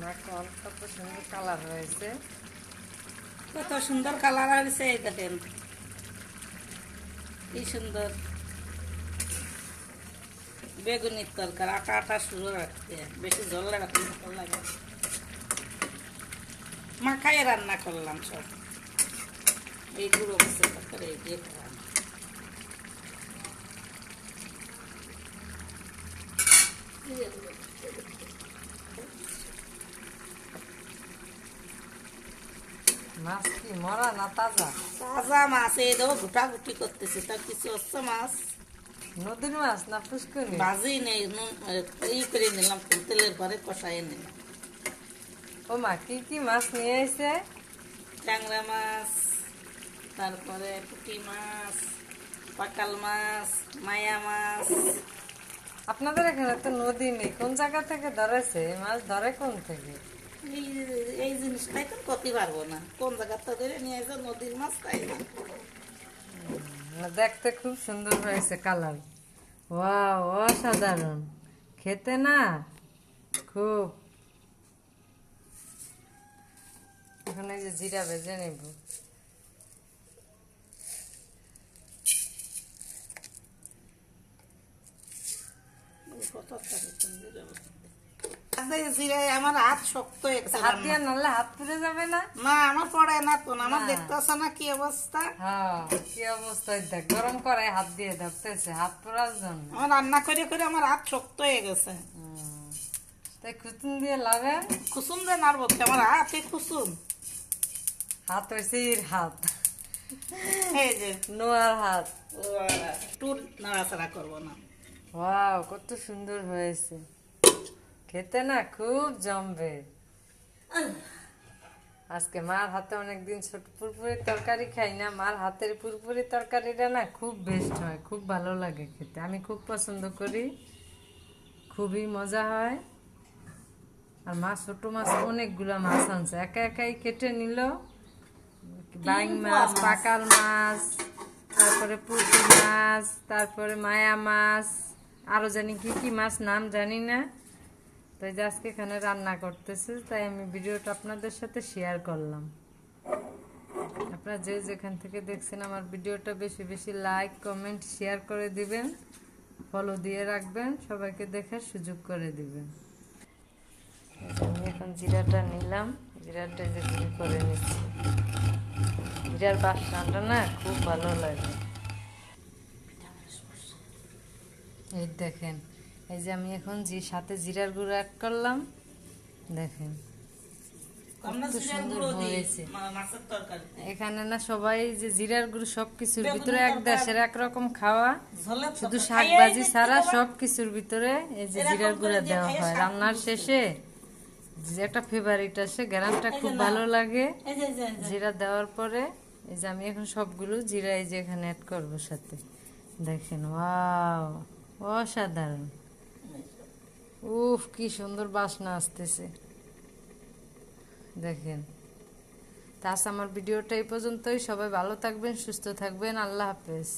মাখন কত সুন্দর কালার হয়েছে কত সুন্দর কালার হয়েছে এই দেখেন। কি সুন্দর। বেগুনির তরকার, আটা আটা শুরু রাখতে বেশি জল রাখতে ভালো লাগে মাখায় রান্না করলাম সব। এই গুঁড়ো বসে তরকারি দিয়ে করলাম মাছ কি মরা না তাজা? তাজা মাছ এই দেখো গুটা গুটি করতেছে তার কিছু হচ্ছে মাছ? নদীর মাছ না পুষ্করি ভাজি নেই নুন ই করে নিলাম তেলের পরে কষাই নিলাম। ও মা কি কি মাছ নিয়ে এসে ট্যাংরা মাছ তারপরে পুঁটি মাছ পাকাল মাছ মায়া মাছ। আপনাদের এখানে তো নদী নেই কোন জায়গা থেকে ধরেছে? মাছ ধরে কোন থেকে? এই এই জিনিসটাই তো করতে পারব না। কোন জায়গাটা ধরে নিয়ে এসে নদীর মাছ তাই না। দেখতে খুব সুন্দর হয়েছে কালার। ওয়াও অসাধারণ। খেতে না? খুব। এখন এই যে জিরা ভেজে নেব। আচ্ছা, এই জিরায় আমার হাত শক্ত হয়ে গেছে হাত দিয়ে নাহলে হাত পুড়ে যাবে না? না আমার পড়ে না তো আমার দেখতে আসে না কি অবস্থা। হ্যাঁ কি অবস্থায় দেখ গরম করে হাত দিয়ে ধরতেছে হাত পোড়ার জন্য। আমার রান্না করে করে আমার হাত শক্ত হয়ে গেছে। তাই খুতুন দিয়ে লাভে? কুসুম দিয়ে নাড়বো? আমার হাতে কুসুম হাত হয়েছে এর হাত। এই যে। নোয়ার হাত। নাড়াচাড়া করব না। ওয়াও কত সুন্দর হয়েছে। খেতে না খুব জমবে। আজকে মার হাতে অনেকদিন ছোট পুরপুরি তরকারি খাই না মার হাতের পুরপুরি তরকারিটা না খুব বেস্ট হয় খুব ভালো লাগে খেতে। আমি খুব পছন্দ করি খুবই মজা হয়। আর মাছ ছোট মাছ অনেকগুলো মাছ আনছে। একা একাই কেটে নিল। বাইং মাছ। পাকাল মাছ তারপরে পুঁটি মাছ তারপরে মায়া মাছ আরও জানি কি কি মাছ নাম জানি না। তাই যে আজকে এখানে রান্না করতেছে, তাই আমি ভিডিওটা আপনাদের সাথে শেয়ার করলাম। আপনারা যে যেখান থেকে দেখছেন আমার ভিডিওটা বেশি বেশি লাইক কমেন্ট শেয়ার করে দিবেন ফলো দিয়ে রাখবেন, সবাইকে দেখার সুযোগ করে দিবেন। আমি এখন জিরাটা নিলাম, জিরাটা যে করে নিচ্ছি। জিরার বাসনাটা না খুব ভালো লাগে। এই দেখেন এই যে আমি এখন যে সাথে জিরার গুঁড়ো অ্যাড করলাম দেখেন এখানে না সবাই যে জিরার গুঁড়ো সব কিছুর ভিতরে এক দেশের একরকম খাওয়া শুধু তরকারি। শাক ভাজি ছাড়া পারো? সব কিছুর ভিতরে এই যে জিরার গুঁড়া দেওয়া হয়। রান্নার শেষে যে একটা ফেভারিট আসে গ্রামটা খুব ভালো লাগে। জিরা দেওয়ার পরে এই যে আমি এখন সবগুলো জিরা এই যে এখানে অ্যাড করব সাথে। দেখেন ওয়াও অসাধারণ। উফ, কি সুন্দর বাসনা আসতেছে। দেখেন। তা আমার ভিডিওটা এই পর্যন্তই। সবাই ভালো থাকবেন, সুস্থ থাকবেন। আল্লাহ হাফেজ।